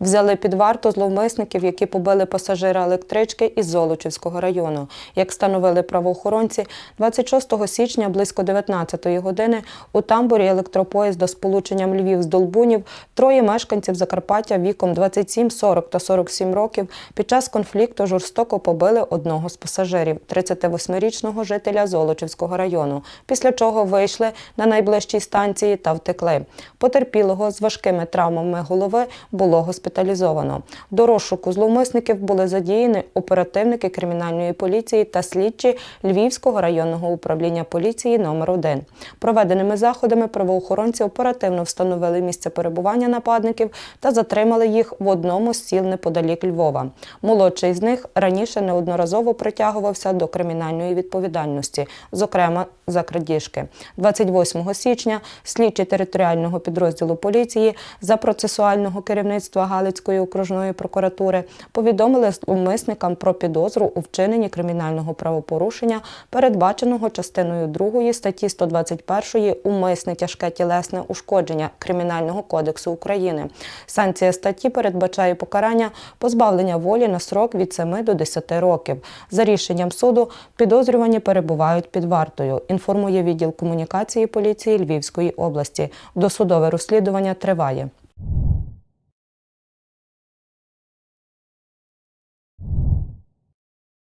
Взяли під варту зловмисників, які побили пасажира електрички із Золочівського району. Як встановили правоохоронці, 26 січня близько 19-ї години у тамбурі електропоїзда з полученням Львів з Долбунів троє мешканців Закарпаття віком 27, 40 та 47 років під час конфлікту жорстоко побили одного з пасажирів, 38-річного жителя Золочівського району, після чого вийшли на найближчій станції та втекли. Потерпілого з важкими травмами голови було госпіталізовано. До розшуку зловмисників були задіяні оперативники кримінальної поліції та слідчі Львівського районного управління поліції номер 1 Проведеними заходами правоохоронці оперативно встановили місце перебування нападників та затримали їх в одному з сіл неподалік Львова. Молодший з них раніше неодноразово притягувався до кримінальної відповідальності, зокрема за крадіжки. 28 січня слідчі територіального підрозділу поліції за процесуального керівництва Галицької окружної прокуратури повідомили зловмисникам про підозру у вчиненні кримінального правопорушення, передбаченого частиною 2 статті 121 умисне тяжке тілесне ушкодження Кримінального кодексу України. Санкція статті передбачає покарання позбавлення волі на срок від 7 до 10 років. За рішенням суду підозрювані перебувають під вартою. Інформує відділ комунікації поліції Львівської області. Досудове розслідування триває.